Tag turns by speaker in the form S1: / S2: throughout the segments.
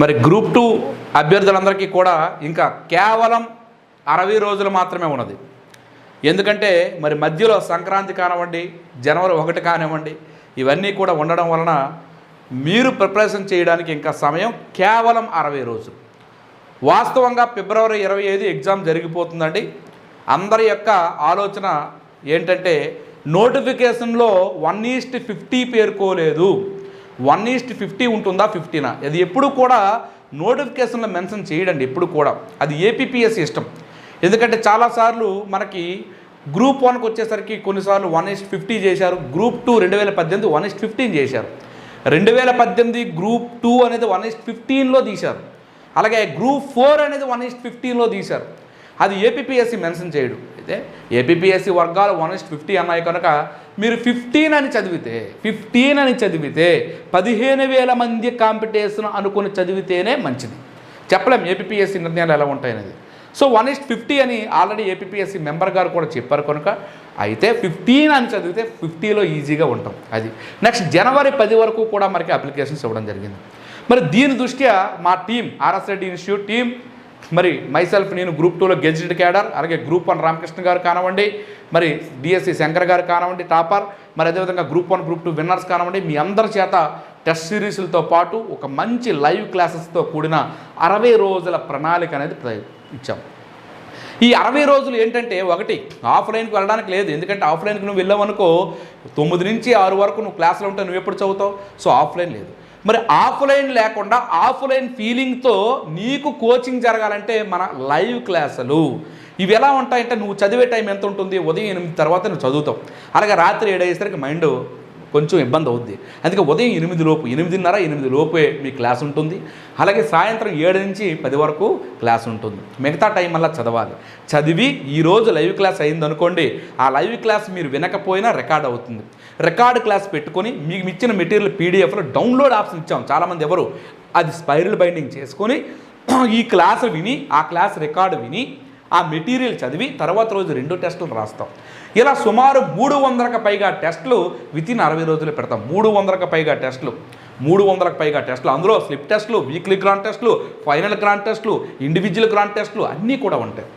S1: మరి group two అభ్యర్థులందరికీ కూడా ఇంకా కేవలం అరవై రోజులు మాత్రమే ఉన్నది. ఎందుకంటే మరి మధ్యలో సంక్రాంతి కానివ్వండి జనవరి ఒకటి కానివ్వండి ఇవన్నీ కూడా ఉండడం వలన మీరు ప్రిపరేషన్ చేయడానికి ఇంకా సమయం కేవలం అరవై రోజులు. వాస్తవంగా ఫిబ్రవరి ఇరవై ఐదు ఎగ్జామ్ జరిగిపోతుందండి. అందరి యొక్క ఆలోచన ఏంటంటే నోటిఫికేషన్లో వన్ ఈస్ట్ ఫిఫ్టీ పేర్కోలేదు. వన్ ఈస్ట్ ఫిఫ్టీ ఉంటుందా? ఫిఫ్టీనా? అది ఎప్పుడు కూడా నోటిఫికేషన్లో మెన్షన్ చేయడండి ఎప్పుడు కూడా. అది ఏపీపీఎస్ ఇష్టం ఎందుకంటే చాలాసార్లు మనకి గ్రూప్ వన్కి వచ్చేసరికి కొన్నిసార్లు వన్ ఈస్ట్ ఫిఫ్టీ చేశారు గ్రూప్ టూ రెండు వేల పద్దెనిమిది వన్ ఈస్ట్ ఫిఫ్టీన్ చేశారు. రెండు వేల పద్దెనిమిది గ్రూప్ టూ అనేది వన్ ఈస్ట్ ఫిఫ్టీన్లో తీశారు. అలాగే గ్రూప్ ఫోర్ అనేది వన్ ఈస్ట్ ఫిఫ్టీన్లో తీశారు. అది ఏపీఎస్సి మెన్షన్ చేయడు. అయితే ఏపీపీఎస్సీ వర్గాలు వన్ ఈస్ట్ ఫిఫ్టీ అన్నాయి కనుక మీరు ఫిఫ్టీన్ అని చదివితే ఫిఫ్టీన్ అని చదివితే పదిహేను వేల మంది కాంపిటీషన్ అనుకుని చదివితేనే మంచిది. చెప్పలేం ఏపీపీఎస్సీ నిర్ణయాలు ఎలా ఉంటాయనేది. So one is to fifty అని ఆల్రెడీ ఏపీపీఎస్సీ మెంబర్ గారు కూడా చెప్పారు కనుక అయితే ఫిఫ్టీన్ అని చదివితే ఫిఫ్టీలో ఈజీగా ఉంటాం. అది. నెక్స్ట్ జనవరి పది వరకు కూడా మనకి అప్లికేషన్స్ ఇవ్వడం జరిగింది. మరి దీని దృష్ట్యా మా team RS Reddy institute team మరి మైసెల్ఫ్ నేను గ్రూప్ టూలో గెజిటెడ్ క్యాడర్ అలాగే గ్రూప్ వన్ రామకృష్ణ గారు కానివ్వండి మరి డిఎస్సి శంకర్ గారు కానివ్వండి టాపర్ మరి అదేవిధంగా group one group two winners కానివ్వండి మీ అందరి చేత టెస్ట్ సిరీస్లతో పాటు ఒక మంచి లైవ్ క్లాసెస్తో కూడిన అరవై రోజుల ప్రణాళిక అనేది ప్ర- ఇచ్చాం. ఈ అరవై రోజులు ఏంటంటే ఒకటి ఆఫ్లైన్కి వెళ్ళడానికి లేదు. ఎందుకంటే ఆఫ్లైన్కి నువ్వు వెళ్ళావనుకో తొమ్మిది నుంచి ఆరు వరకు నువ్వు క్లాసులు ఉంటే నువ్వు ఎప్పుడు చదువుతావు? సో ఆఫ్లైన్ లేదు. మరి ఆఫ్లైన్ లేకుండా ఆఫ్లైన్ ఫీలింగ్తో నీకు కోచింగ్ జరగాలంటే మన లైవ్ క్లాసులు. ఇవి ఎలా ఉంటాయంటే నువ్వు చదివే టైం ఎంత ఉంటుంది? ఉదయం ఎనిమిది తర్వాత నువ్వు చదువుతావు. అలాగే రాత్రి ఏడు అయ్యేసరికి మైండ్ కొంచెం ఇబ్బంది అవుద్ది. అందుకే ఉదయం ఎనిమిది లోపు ఎనిమిదిన్నర ఎనిమిది లోపే మీ క్లాస్ ఉంటుంది. అలాగే సాయంత్రం ఏడు నుంచి పది వరకు క్లాస్ ఉంటుంది. మిగతా టైం అలా చదవాలి. చదివి ఈరోజు లైవ్ క్లాస్ అయిందనుకోండి ఆ లైవ్ క్లాస్ మీరు వినకపోయినా రికార్డ్ అవుతుంది. రికార్డ్ క్లాస్ పెట్టుకొని మీకు ఇచ్చిన మెటీరియల్ పీడిఎఫ్లో డౌన్లోడ్ ఆప్షన్ ఇచ్చాం. చాలామంది ఎవరు? అది స్పైరల్ బైండింగ్ చేసుకొని ఈ క్లాస్ విని ఆ క్లాస్ రికార్డు విని ఆ మెటీరియల్ చదివి తర్వాత రోజు రెండు టెస్టులు రాస్తాం. ఇలా సుమారు మూడు వందలకు పైగా టెస్టులు వితిన్ అరవై రోజులు పెడతాం. మూడు వందలకు పైగా టెస్టులు. మూడు వందలకు పైగా టెస్టులు. అందులో స్లిప్ టెస్టులు వీక్లీ గ్రాండ్ టెస్టులు ఫైనల్ గ్రాండ్ టెస్టులు ఇండివిజువల్ గ్రాండ్ టెస్టులు అన్నీ కూడా ఉంటాయి.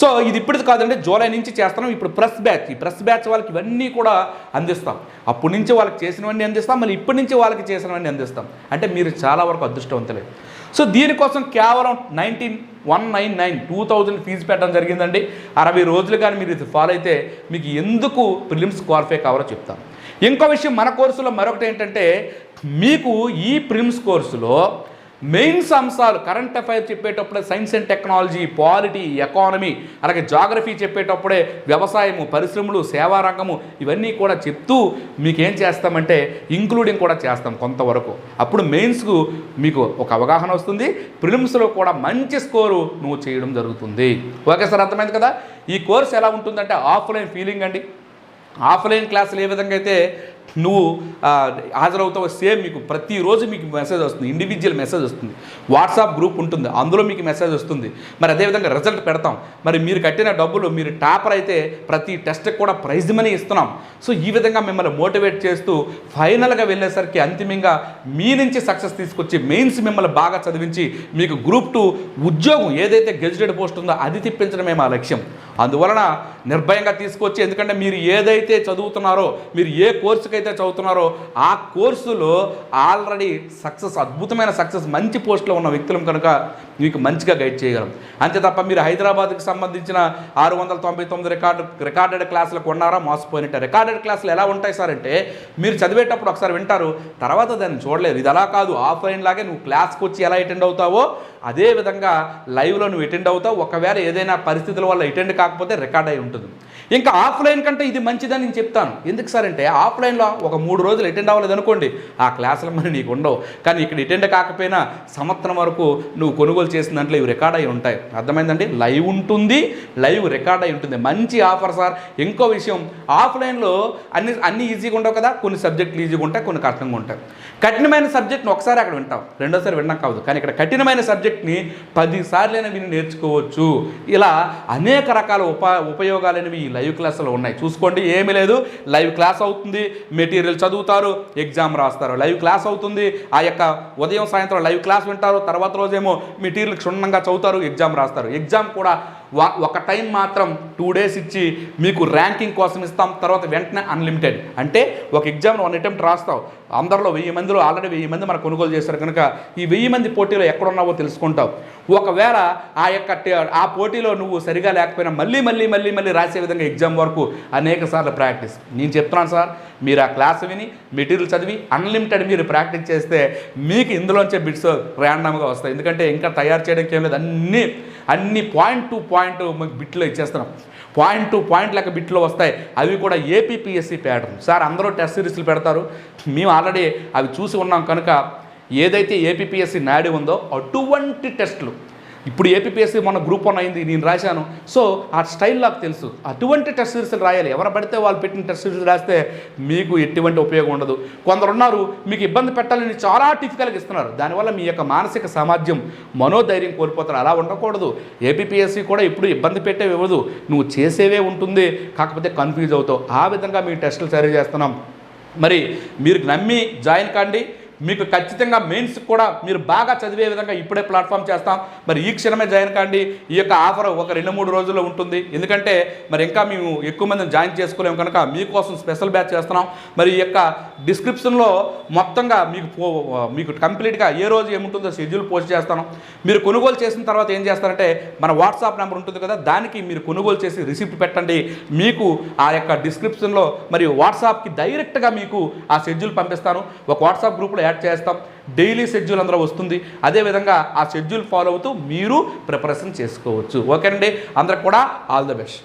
S1: సో ఇది ఇప్పటిది కాదండి జూలై నుంచి చేస్తున్నాం. ఇప్పుడు ప్రెస్ బ్యాచ్. ఈ ప్రెస్ బ్యాచ్ వాళ్ళకి ఇవన్నీ కూడా అందిస్తాం. అప్పటి నుంచి వాళ్ళకి చేసినవన్నీ అందిస్తాం మళ్ళీ ఇప్పటి నుంచి వాళ్ళకి చేసినవన్నీ అందిస్తాం. అంటే మీరు చాలా వరకు అదృష్టవంతులే. సో దీనికోసం కేవలం nineteen one nine nine two thousand fees పెట్టడం జరిగిందండి. అరవై రోజులు కానీ మీరు ఇది ఫాలో అయితే మీకు ఎందుకు ప్రిలిమ్స్ క్వాలిఫై కావాలో చెప్తాను. ఇంకో విషయం మన కోర్సులో మరొకటి ఏంటంటే మీకు ఈ ప్రిలిమ్స్ కోర్సులో మెయిన్స్ అంశాలు current affair చెప్పేటప్పుడే science and technology polity economy అలాగే జాగ్రఫీ చెప్పేటప్పుడే వ్యవసాయము పరిశ్రమలు సేవా రంగము ఇవన్నీ కూడా చెప్తూ మీకు ఏం చేస్తామంటే ఇంక్లూడింగ్ కూడా చేస్తాం కొంతవరకు. అప్పుడు మెయిన్స్కు మీకు ఒక అవగాహన వస్తుంది. ప్రిలిమ్స్లో కూడా మంచి స్కోరు నువ్వు చేయడం జరుగుతుంది. ఓకే సార్ అర్థమైంది కదా? ఈ కోర్స్ ఎలా ఉంటుందంటే ఆఫ్లైన్ ఫీలింగ్ అండి. ఆఫ్లైన్ క్లాసులు ఏ విధంగా అయితే నువ్వు హాజరవుతావు సేమ్ మీకు ప్రతిరోజు మీకు మెసేజ్ వస్తుంది ఇండివిజువల్ మెసేజ్ వస్తుంది. వాట్సాప్ గ్రూప్ ఉంటుంది అందులో మీకు మెసేజ్ వస్తుంది. మరి అదేవిధంగా రిజల్ట్ పెడతాం. మరి మీరు కట్టిన డబ్బులు మీరు టాపర్ అయితే ప్రతి టెస్ట్కి కూడా ప్రైజ్ మనీ ఇస్తున్నాం. సో ఈ విధంగా మిమ్మల్ని మోటివేట్ చేస్తూ ఫైనల్గా వెళ్ళేసరికి అంతిమంగా మీ నుంచి సక్సెస్ తీసుకొచ్చి మెయిన్స్ మిమ్మల్ని బాగా చదివించి మీకు గ్రూప్ టూ ఉద్యోగం ఏదైతే గెజిటెడ్ పోస్ట్ ఉందో అది తిప్పించడమే మా లక్ష్యం. అందువలన నిర్భయంగా తీసుకొచ్చి ఎందుకంటే మీరు ఏదైతే చదువుతున్నారో మీరు ఏ కోర్సుకైతే చదువుతున్నారో ఆ కోర్సులో ఆల్రెడీ సక్సెస్ అద్భుతమైన సక్సెస్ మంచి పోస్ట్లో ఉన్న వ్యక్తులం కనుక మీకు మంచిగా గైడ్ చేయగలం. అంతే తప్ప మీరు హైదరాబాద్కి సంబంధించిన ఆరు వందల తొంభై తొమ్మిది రికార్డు రికార్డెడ్ క్లాసులు కొన్నారా? మోసపోయినట్టే. రికార్డెడ్ క్లాసులు ఎలా ఉంటాయి సార్ అంటే మీరు చదివేటప్పుడు ఒకసారి వింటారు తర్వాత దాన్ని చూడలేరు ఇది అలా కాదు. ఆఫ్లైన్ లాగే నువ్వు క్లాస్కి వచ్చి ఎలా అటెండ్ అవుతావో అదే విధంగా లైవ్లో నువ్వు అటెండ్ అవుతావు. ఒకవేళ ఏదైనా పరిస్థితుల వల్ల అటెండ్ కాకపోతే రికార్డ్ అయి ఉంటుంది. ఇంకా ఆఫ్లైన్ కంటే ఇది మంచిదని నేను చెప్తాను. ఎందుకు సార్ అంటే ఆఫ్లైన్లో ఒక మూడు రోజులు అటెండ్ అవ్వలేదు అనుకోండి ఆ క్లాసులు మరి నీకు ఉండవు. కానీ ఇక్కడ అటెండ్ కాకపోయినా సంవత్సరం వరకు నువ్వు కొనుగోలు చేసిన దాంట్లో ఇవి రికార్డ్ అయి ఉంటాయి. అర్థమైందండి? లైవ్ ఉంటుంది లైవ్ రికార్డ్ అయి ఉంటుంది. మంచి ఆఫర్ సార్. ఇంకో విషయం ఆఫ్లైన్లో అన్ని అన్ని ఈజీగా ఉండవు కదా? కొన్ని సబ్జెక్టులు ఈజీగా ఉంటాయి కొన్ని కఠినంగా ఉంటాయి. కఠినమైన సబ్జెక్ట్ని ఒకసారి అక్కడ వింటాం. రెండోసారి వినడం కావద్దు కానీ ఇక్కడ కఠినమైన సబ్జెక్ట్ని పదిసార్లైనా విని నేర్చుకోవచ్చు. ఇలా అనేక రకాల ఉప ఉపయోగాలైనవి ఈ లైవ్ క్లాసులు ఉన్నాయి. చూసుకోండి ఏమీ లేదు. లైవ్ క్లాస్ అవుతుంది మెటీరియల్ చదువుతారు ఎగ్జామ్ రాస్తారు. లైవ్ క్లాస్ అవుతుంది ఆ యొక్క ఉదయం సాయంత్రం లైవ్ క్లాస్ వింటారు తర్వాత రోజేమో మెటీరియల్ క్షుణ్ణంగా చదువుతారు ఎగ్జామ్ రాస్తారు. ఎగ్జామ్ కూడా ఒక టైం మాత్రం టూ డేస్ ఇచ్చి మీకు ర్యాంకింగ్ కోసం ఇస్తాం తర్వాత వెంటనే అన్లిమిటెడ్. అంటే ఒక ఎగ్జామ్ వన్ అటెంప్ట్ రాస్తావు. అందరిలో వెయ్యి మందిలో ఆల్రెడీ వెయ్యి మంది మన కొనుగోలు చేశారు కనుక ఈ వెయ్యి మంది పోటీలో ఎక్కడున్నావో తెలుసుకుంటావు. ఒకవేళ ఆ యొక్క ఆ పోటీలో నువ్వు సరిగా లేకపోయినా మళ్ళీ మళ్ళీ మళ్ళీ మళ్ళీ రాసే విధంగా ఎగ్జామ్ వరకు అనేక సార్లు ప్రాక్టీస్. నేను చెప్తున్నాను సార్ మీరు ఆ క్లాస్ విని మెటీరియల్ చదివి అన్లిమిటెడ్ మీరు ప్రాక్టీస్ చేస్తే మీకు ఇందులోంచే బిట్స్ ర్యాండమ్గా వస్తాయి. ఎందుకంటే ఇంకా తయారు చేయడానికి ఏం లేదు. అన్నీ అన్ని పాయింట్ టు పాయింట్ మీకు బిట్లో ఇచ్చేస్తున్నాం. పాయింట్ టు పాయింట్ లెక్క బిట్లో వస్తాయి. అవి కూడా ఏపీపీఎస్సీ ప్యాటర్న్ సార్ అందరూ టెస్ట్ సిరీస్లు పెడతారు. మేము ఆల్రెడీ అవి చూసి ఉన్నాం కనుక ఏదైతే ఏపీపీఎస్సీ నాడి ఉందో అటువంటి టెస్టులు ఇప్పుడు ఏపీఎస్సీ మొన్న గ్రూప్ వన్ అయింది నేను రాశాను. సో ఆ స్టైల్ నాకు తెలుసు. అటువంటి టెస్ట్ సిరీస్లు రాయాలి. ఎవరు పడితే వాళ్ళు పెట్టిన టెస్ట్ సిరీస్ రాస్తే మీకు ఎటువంటి ఉపయోగం ఉండదు. కొందరు ఉన్నారు మీకు ఇబ్బంది పెట్టాలని చాలా టిఫికల్గా ఇస్తున్నారు దానివల్ల మీ యొక్క మానసిక సామర్థ్యం మనోధైర్యం కోల్పోతారు. అలా ఉండకూడదు. ఏపీఎస్సీ కూడా ఇప్పుడు ఇబ్బంది పెట్టే ఇవ్వదు. నువ్వు చేసేవే ఉంటుంది కాకపోతే కన్ఫ్యూజ్ అవుతావు. ఆ విధంగా మీ టెస్టులు సరి చేస్తున్నాం. మరి మీరు నమ్మి జాయిన్ కాండి. మీకు ఖచ్చితంగా మెయిన్స్ కూడా మీరు బాగా చదివే విధంగా ఇప్పుడే ప్లాట్ఫామ్ చేస్తాం. మరి ఈ క్షణమే జాయిన్ కాండి. ఈ యొక్క ఆఫర్ ఒక రెండు మూడు రోజుల్లో ఉంటుంది. ఎందుకంటే మరి ఇంకా మేము ఎక్కువ మందిని జాయిన్ చేసుకోలేము కనుక మీకోసం స్పెషల్ బ్యాచ్ చేస్తున్నాం. మరి ఈ యొక్క డిస్క్రిప్షన్లో మొత్తంగా మీకు పో- మీకు కంప్లీట్గా ఏ రోజు ఏముంటుందో షెడ్యూల్ పోస్ట్ చేస్తాను. మీరు కొనుగోలు చేసిన తర్వాత ఏం చేస్తారంటే మన వాట్సాప్ నెంబర్ ఉంటుంది కదా దానికి మీరు కొనుగోలు చేసి రిసిప్ట్ పెట్టండి. మీకు ఆ యొక్క డిస్క్రిప్షన్లో మరియు వాట్సాప్కి డైరెక్ట్గా మీకు ఆ షెడ్యూల్ పంపిస్తాను. ఒక వాట్సాప్ గ్రూప్లో యాడ్ చేస్తాం. డైలీ షెడ్యూల్ అందరూ వస్తుంది. అదేవిధంగా ఆ షెడ్యూల్ ఫాలో అవుతూ మీరు ప్రిపరేషన్ చేసుకోవచ్చు. ఓకే అండి అందరికి కూడా ఆల్ ద బెస్ట్.